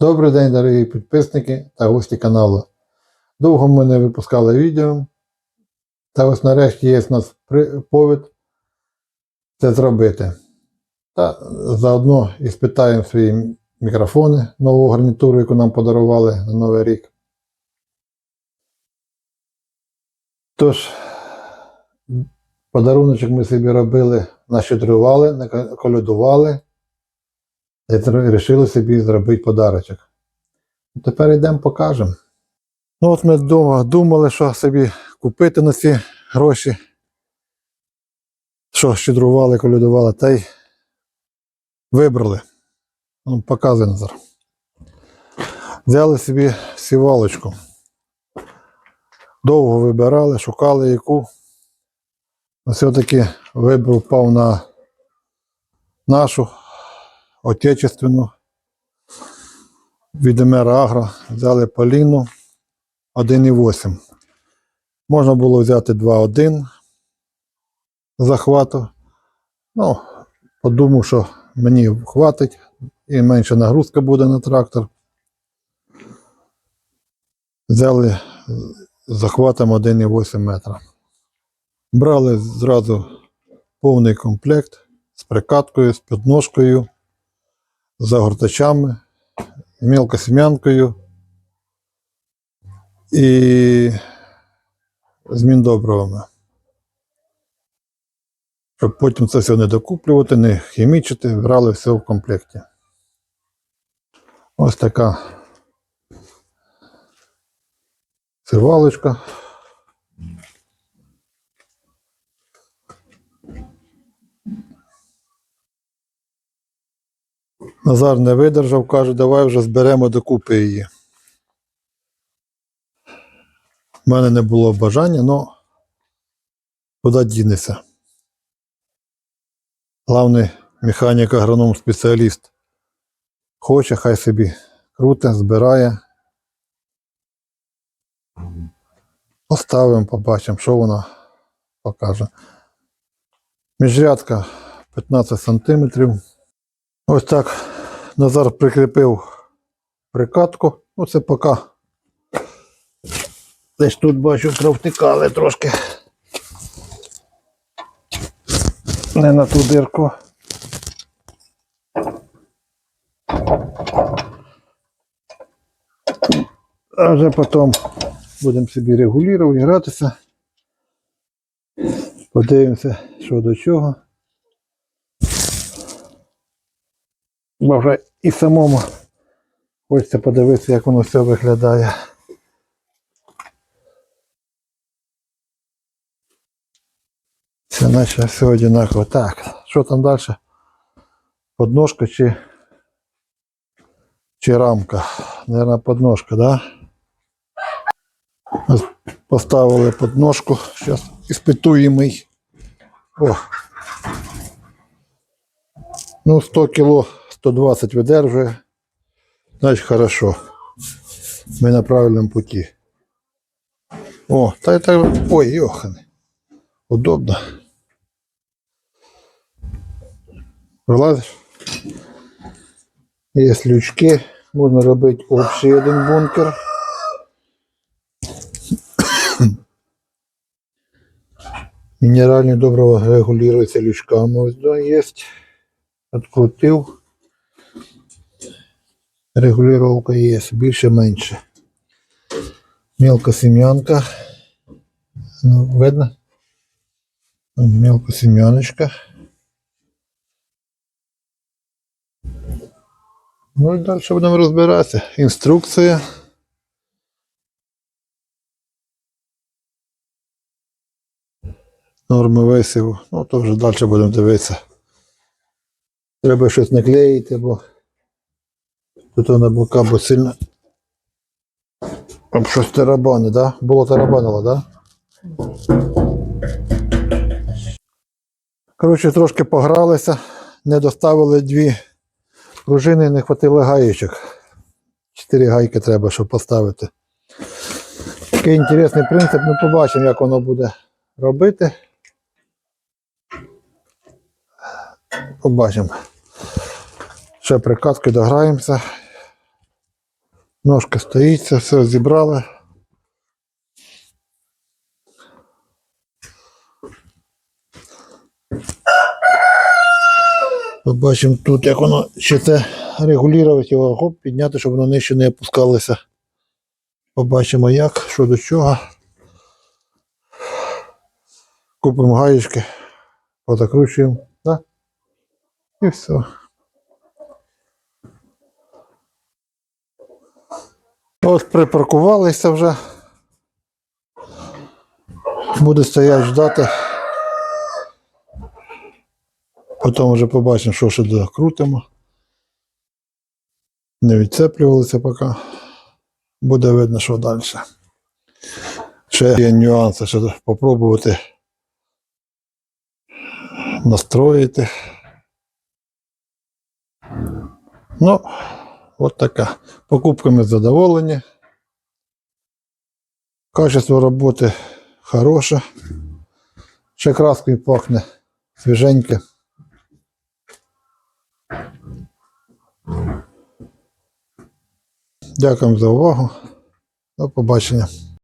Добрий день, дорогі підписники та гості каналу. Довго ми не випускали відео. Та ось нарешті є в нас повід це зробити. Та заодно і спитаємо свої мікрофони, нову гарнітуру, яку нам подарували на Новий рік. Тож, подаруночок ми собі робили, нащедрували, наколядували. І вирішили собі зробити подарочок. Тепер йдемо покажемо. Ну от ми вдома думали, що собі купити на ці гроші. Що щедрували, колядували, та й вибрали. Ну, показуй Назар. Взяли собі сівалочку. Довго вибирали, шукали яку. Все-таки вибір впав на нашу отечественну від Емера Агро взяли Поліну 1,8. Можна було взяти 2,1 захвату. Ну, подумав, що мені хватить і менша нагрузка буде на трактор. Взяли захватом 1,8 метра. Брали зразу повний комплект з прикаткою, з підножкою загортачами, мілкосім'янкою і з міндобривами. Щоб потім це все не докуплювати, не хімічити, брали все в комплекті. Ось така сивалочка. Назар не видержав, каже, давай вже зберемо докупи її. У мене не було бажання, але куди дінеться. Главний механік, агроном, спеціаліст. Хоче, хай собі круте, збирає. Поставимо, побачимо, що вона покаже. Міжрядка 15 сантиметрів. Ось так Назар прикріпив прикатку. Оце поки. Десь тут бачу, провтикали трошки. Не на ту дирку. А вже потім будемо собі регулювати, гратися. Подивимося, що до чого. Бо вже і самому хочеться подивитися, як воно все виглядає. Все наче все одинаково. Так, що там далі? Подножка чи, чи рамка? Наверное, подножка, да? Поставили подножку. Зараз іспитуємо. О. Ну, 100 кіло 120 видержує. Значить, хорошо. Ми на правильному путі. О, та й так. Ой, йохани. Удобно. Вилазиш? Є лючки. Можна робити общий один бункер. Мінеральне добриво регулюється лючками. Ось да, є. Открутив. Регулировка є, більше-менше. Мелка сем'янка. Ну, видно? Мелка сем'яночка. Ну і далі будемо розбиратися. Інструкція. Норми висіву. Ну, то вже далі будемо дивитися. Треба щось наклеїти, бо тут на бока, бо сильно. Об щось тарабани, да? Було тарабанило, да? Коротше, трошки погралися, не доставили дві пружини, не хватило гаєчок. Чотири гайки треба, щоб поставити. Такий інтересний принцип, ми побачимо, як воно буде робити. Побачимо. Ще прикаткою дограємося. Ножка стоїть, це все зібрали. Побачимо тут, як воно ще це регулювати його, гоп, підняти, щоб воно нижче не опускалося. Побачимо як, що до чого. Купимо гаєчки, позакручуємо, да? і все. Ось припаркувалися вже. Буде стояти ждати. Потім вже побачимо, що ще докрутимо. Не відцеплювалися поки. Буде видно, що далі. Ще є нюанси, що попробувати настроїти. Ну, от така. Покупками задоволені. Качество роботи хороше. Ще краскою пахне свіженьке. Дякую за увагу. До побачення.